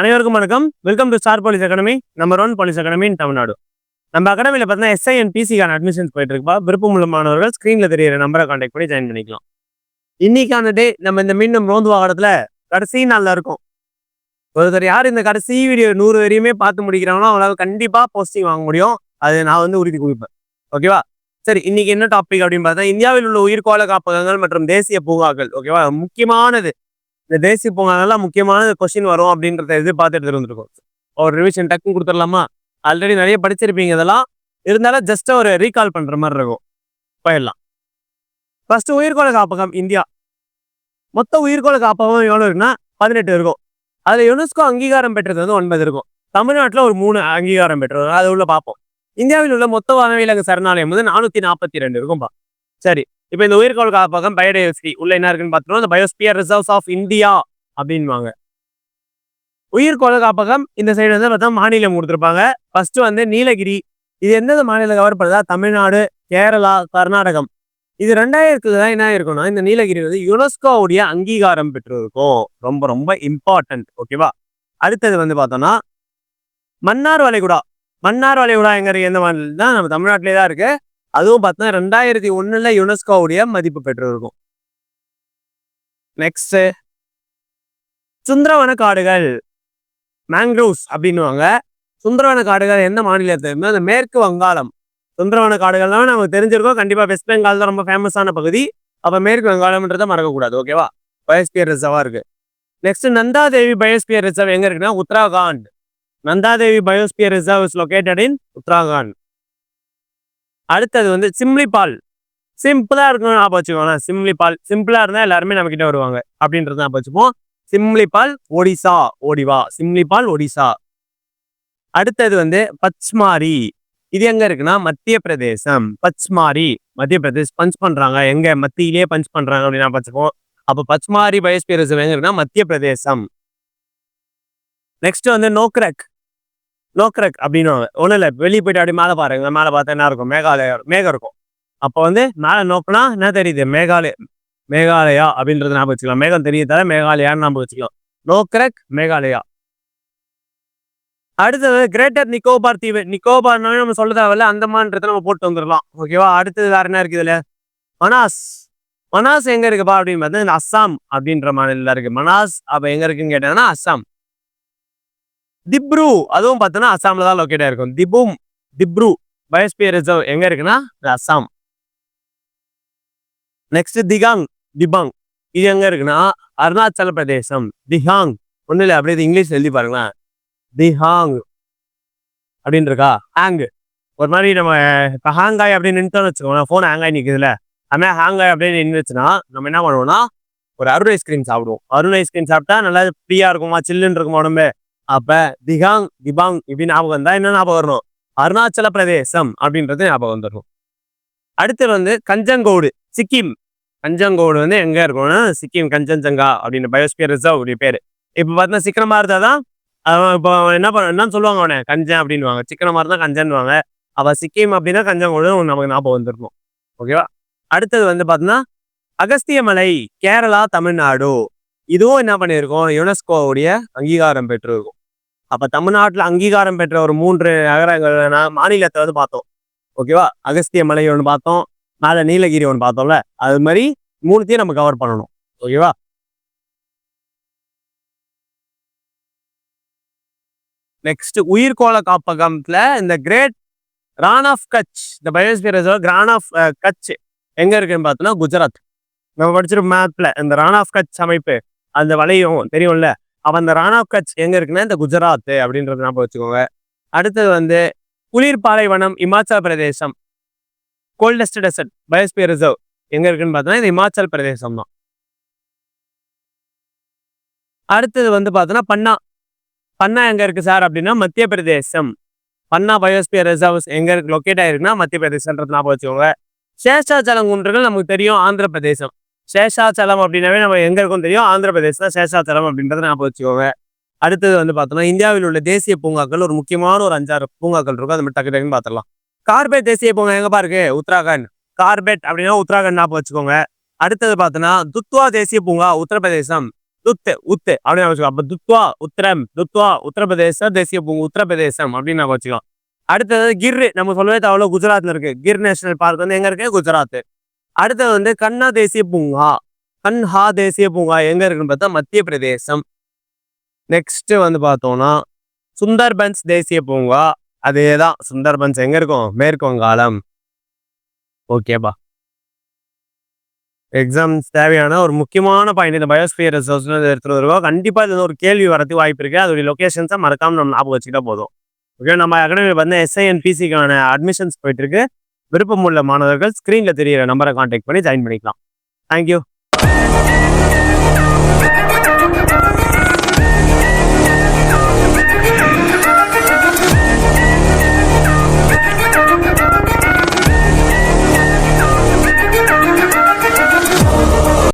அனைவருக்கும் வணக்கம். Welcome to star police academy number one police academy in Tamil Nadu நம்ம அகாடமியில் பார்த்தீங்கன்னா எஸ்ஐ அண்ட் பிசிக்கான அட்மிஷன்ஸ் போயிட்டு இருக்குப்பா விருப்பமுள்ள மாணவர்கள் ஸ்க்ரீனில் தெரியிற நம்பரை காண்டாக்ட் பண்ணி ஜாயின் பண்ணிக்கலாம். இன்னைக்கான டே நம்ம இந்த மீண்டும் ரோந்து வாகனத்தில் கடைசி நாளில் இருக்கும். ஒருத்தர் யார் இந்த கடைசி வீடியோ நூறு வரையுமே பார்த்து முடிக்கிறாங்களோ அவங்களால கண்டிப்பாக போஸ்டிங் வாங்க முடியும். அது நான் வந்து உறுதி கொடுப்பேன் ஓகேவா சரி இன்னைக்கு என்ன டாபிக் அப்படின்னு பார்த்தா இந்தியாவில் உள்ள உயிர்கோள காப்பகங்கள் மற்றும் தேசிய பூங்காக்கள். ஓகேவா முக்கியமானது. இந்த தேசிய பூங்காக்கள்லாம் முக்கியமான கொஸ்டின் வரும் அப்படின்றத எதிர்பார்த்து எடுத்துகிட்டு வந்திருக்கோம் ஒரு ரிவிஷன் டக்குன்னு கொடுத்துடலாமா? ஆல்ரெடி நிறைய படிச்சிருப்பீங்க இதெல்லாம். இருந்தாலும் ஜஸ்ட் ஒரு ரீகால் பண்ற மாதிரி இருக்கும். போயிடலாம். ஃபர்ஸ்ட் உயிர்கோள காப்பகம் இந்தியா. மொத்த உயிர்கோள காப்பகம் எவ்வளோ இருக்குன்னா பதினெட்டு இருக்கும். அதுல யுனெஸ்கோ அங்கீகாரம் பெற்றது வந்து ஒன்பது இருக்கும். தமிழ்நாட்டில் ஒரு மூணு அங்கீகாரம் பெற்றது அது உள்ள பார்ப்போம். இந்தியாவில் உள்ள மொத்த வனவிலங்கு சரணாலயம் வந்து நானூத்தி நாற்பத்தி ரெண்டு இருக்கும்பா. சரி. இப்போ இந்த உயிர்கோள் காப்பகம் பயோடைவர்சிட்டி உள்ள என்ன இருக்குன்னு பார்த்தோம்னா இந்த பயோஸ்பியர் ரிசர்வ்ஸ் ஆஃப் இந்தியா அப்படின்வாங்க உயிர்கோள காப்பகம் இந்த சைடு வந்து பார்த்தா மாநிலம் கொடுத்துருப்பாங்க. ஃபர்ஸ்ட் வந்து நீலகிரி. இது எந்தெந்த மாநிலம் கவர் பண்ணுதா? தமிழ்நாடு கேரளா கர்நாடகம். இது ரெண்டாயிரத்துல தான் என்ன இருக்கும்னா இந்த நீலகிரி வந்து யுனெஸ்கோவுடைய அங்கீகாரம் பெற்றிருக்கும். ரொம்ப ரொம்ப இம்பார்ட்டன்ட் ஓகேவா அடுத்தது வந்து பார்த்தோம்னா மன்னார் வளைகுடா மன்னார் வளைகுடா எங்க எந்த மாநிலம் தான் நம்ம தமிழ்நாட்டிலே தான் இருக்கு. அதுவும் பார்த்தா ரெண்டாயிரத்தி ஒன்றில் யுனெஸ்கோவுடைய மதிப்பு பெற்றிருக்கும். நெக்ஸ்ட் சுந்தரவன காடுகள். மேங்க்ரோவ்ஸ் அப்படின்னுவாங்க. சுந்தரவன காடுகள் எந்த மாநிலத்தில் அந்த மேற்கு வங்காளம். சுந்தரவன காடுகள்லாம் நமக்கு தெரிஞ்சிருக்கோம். கண்டிப்பா வெஸ்ட் பெங்கால் தான் ரொம்ப ஃபேமஸான பகுதி. அப்ப மேற்கு வங்காளம்ன்றதை மறக்கக்கூடாது. ஓகேவா பயோஸ்பியர் ரிசர்வா இருக்கு நெக்ஸ்ட் நந்தாதேவி பயோஸ்பியர் ரிசர்வ் எங்க இருக்குன்னா Uttarakhand. Nanda Devi biosphere reserve is located in Uttarakhand. அடுத்தது வந்து சிம்லிபால் சிம்பிளாக இருக்கணும் ஞாபகம் வச்சுக்கோங்களேன் சிம்லிபால் சிம்பிளாக இருந்தால் எல்லாருமே நம்ம கிட்ட வருவாங்க. அப்படின்றது ஞாபகம் வச்சுப்போம். சிம்லிபால் ஒடிசா ஓடிவா சிம்லிபால் ஒடிசா. அடுத்தது வந்து பச்மாரி. இது எங்க இருக்குன்னா மத்திய பிரதேசம் பச்மாரி. மத்திய பிரதேஷ் பஞ்ச் பண்றாங்க. எங்க? மத்தியிலேயே பஞ்ச் பண்றாங்க அப்படின்னு நான் வச்சுப்போம். அப்போ பச்மாரி பயோஸ்பியர் ரிசர்வ் எங்க இருக்குன்னா மத்திய பிரதேசம் நெக்ஸ்ட் வந்து நோக்ரக். நோக்ரக் அப்படின்னு ஒன்றும் இல்லை வெளியே போயிட்டு அப்படி மேலே பாருங்க. மேலே பார்த்தா என்ன இருக்கும்? மேகாலயா மேகம் இருக்கும். அப்போ வந்து மேலே நோக்கினா என்ன தெரியுது? மேகாலய மேகாலயா அப்படின்றத ஞாபகம் வச்சுக்கலாம். மேகம் தெரியதால மேகாலயான்னு ஞாபகம் வச்சுக்கலாம். நோக்ரக் மேகாலயா. அடுத்தது கிரேட்டர் நிக்கோபார் தீவு. நிக்கோபார்னாலும் நம்ம சொல்ல தேவையில்ல. அந்தமான்றதை நம்ம போட்டு வந்துடலாம் ஓகேவா அடுத்தது வேற என்ன இருக்குது இதுல? மனாஸ். மனாஸ் எங்க இருக்குப்பா அப்படின்னு பார்த்தா இந்த அஸ்ஸாம் அப்படின்ற மாநிலம் இருக்கு. மனாஸ் அப்போ எங்க இருக்குன்னு கேட்டாங்கன்னா அஸ்ஸாம். திப்ரு. அதுவும் பார்த்தோன்னா அசாமில் தான் லொக்கேட் ஆயிருக்கும். திபும் திப்ரு. பயோஸ்பியர் ரிசர்வ் எங்க இருக்குன்னா? அசாம். அஸ்ஸாம் நெக்ஸ்ட் திகாங் திபாங். இது எங்க இருக்குன்னா? அருணாச்சல பிரதேசம். திஹாங். ஒன்றும் இல்லை அப்படியே இது இங்கிலீஷ் எழுதி பாருங்களேன். திஹாங். அப்படின்னு இருக்கா? ஹேங். ஒரு மாதிரி நம்ம இப்போ ஹேங்காய் அப்படின்னு நின்றுட்டோம்னு வச்சுக்கோங்களேன் ஃபோன் ஹேங்காய் நிற்குதுல்ல அதுமாதிரி ஹேங்காய் அப்படின்னு நின்றுச்சுன்னா நம்ம என்ன பண்ணுவோம்னா ஒரு அருண் ஐஸ்கிரீம் சாப்பிடுவோம். அருண் ஐஸ்கிரீம் சாப்பிட்டா நல்லா ஃப்ரீயா இருக்குமா? சில்லுன்னு இருக்குமா உடம்பு? அப்ப திகாங் திபாங் இப்படி ஞாபகம் வந்தா என்ன ஞாபகம் வரணும்? அருணாச்சல பிரதேசம் அப்படின்றது ஞாபகம் வந்துடும் அடுத்து வந்து கஞ்சங்கோடு சிக்கிம். கஞ்சங்கோடு வந்து எங்க இருக்கும்னா சிக்கிம் கஞ்சன்ஜங்கா அப்படின்னு பயோஸ்பியர் ரிசர்வ் உடைய பேரு. இப்ப பார்த்தா சிக்கனமா இருந்தா தான் அவன் இப்போ என்ன பண்ண என்ன சொல்லுவாங்க அவனை? கஞ்சன் அப்படின்வாங்க சிக்கனமா இருந்தா கஞ்சன்வாங்க அவ சிக்கிம் அப்படின்னா கஞ்சங்கோடு நமக்கு ஞாபகம் வந்துருக்கும் ஓகேவா? அடுத்தது வந்து பார்த்தோன்னா அகஸ்தியமலை கேரளா தமிழ்நாடு. இதுவும் என்ன பண்ணியிருக்கோம்? யுனெஸ்கோவுடைய அங்கீகாரம் பெற்றிருக்கும். அப்ப தமிழ்நாட்டுல அங்கீகாரம் பெற்ற ஒரு மூன்று நகரங்கள் மாநிலத்தை வந்து பார்த்தோம். ஓகேவா அகஸ்திய மலை ஒன்று பார்த்தோம். மேல நீலகிரி ஒன்று பார்த்தோம்ல? அது மாதிரி மூணுத்தையும் நம்ம கவர் பண்ணணும். ஓகேவா நெக்ஸ்ட் உயிர்கோள காப்பகத்தில் இந்த கிரேட் ரான் ஆஃப் கட்ச் இந்த biosphere reserve Rann of Kutch எங்க இருக்குன்னு பார்த்தோம்னா குஜராத். நம்ம படிச்சிருக்க மேப்பில் இந்த ரான் ஆஃப் கட்ச் அமைப்பு அந்த வளையம் தெரியும்ல? அப்போ அந்த ராணா கட்ச் எங்கே இருக்குன்னா இந்த குஜராத் அப்படின்றத ஞாபகம் வச்சுக்கோங்க. அடுத்தது வந்து குளிர் பாலைவனம் இமாச்சல பிரதேசம் கோல்டஸ்ட் டெசர்ட் பயோஸ்பியர் ரிசர்வ் எங்கே இருக்குன்னு பார்த்தோன்னா இது இமாச்சல் பிரதேசம் தான் அடுத்தது வந்து பார்த்தோன்னா பன்னா பன்னா எங்கே இருக்கு சார் அப்படின்னா மத்திய பிரதேசம். பன்னா பயோஸ்பியர் ரிசர்வ்ஸ் எங்கே இருக்கு லொக்கேட் ஆயிருக்குன்னா மத்திய பிரதேசன்றது ஞாபகம் வச்சுக்கோங்க. சேஷாச்சலம் குன்றுகள் நமக்கு தெரியும் ஆந்திர பிரதேசம். சேஷாச்சலம் அப்படின்னாவே நம்ம எங்கே இருக்கும் தெரியும்? ஆந்திர பிரதேசம் தான் சேஷாச்சலம் அப்படின்றத ஞாபகம் வச்சுக்கோங்க. அடுத்தது வந்து பார்த்தோம்னா இந்தியாவில் உள்ள தேசிய பூங்காக்கள் ஒரு முக்கியமான ஒரு அஞ்சாறு பூங்காக்கள் இருக்கும். அது மாதிரி டக்கு டக்குன்னு பார்த்துடலாம். கார்பெட் தேசிய பூங்கா எங்கப்பா இருக்கு உத்தராகண்ட். கார்பெட் அப்படின்னா உத்தராகண்ட் ஞாபகம் வச்சுக்கோங்க. அடுத்தது பார்த்தோன்னா துத்வா தேசிய பூங்கா உத்தரப்பிரதேசம். துத்து உத்து அப்படின்னு வச்சுக்கோ அப்போ துத்வா உத்தரம் துத்வா உத்தரப்பிரதேச தேசிய பூங்கா உத்தரப்பிரதேசம் அப்படின்னு நம்ம வச்சுக்கோம் அடுத்தது கிர் நம்ம சொல்லவே தவிர குஜராத்ல இருக்கு. கிர் நேஷனல் பார்க் வந்து எங்க இருக்கு? குஜராத் அடுத்தது வந்து கண்ணா தேசிய பூங்கா. கன்ஹா தேசிய பூங்கா எங்க இருக்குன்னு பார்த்தா மத்திய பிரதேசம். நெக்ஸ்ட் வந்து பார்த்தோம்னா சுந்தர்பன்ஸ் தேசிய பூங்கா. அதேதான் சுந்தர்பன்ஸ் எங்க இருக்கும்? மேற்கு வங்காளம் ஓகேப்பா எக்ஸாம்ஸ் தேவையான ஒரு முக்கியமான பாயிண்ட் இந்த பயோஸ்பியர் ரிசோர்ஸ் எடுத்துகிட்டு வருவோம் கண்டிப்பாக இது ஒரு கேள்வி வரதுக்கு வாய்ப்பு இருக்குது அதோடைய லொகேஷன்ஸை மறக்காமல் நம்ம ஞாபகம் வச்சுக்கிட்டா போதும். ஓகே நம்ம அகாடமியில் வந்து எஸ்ஐஎன் பிசிக்கான அட்மிஷன்ஸ் போயிட்டுருக்கு விருப்பமுள்ள மாணவர்கள் ஸ்க்ரீனில் தெரியிற நம்பரை காண்டாக்ட் பண்ணி ஜாயின் பண்ணிக்கலாம். தேங்க்யூ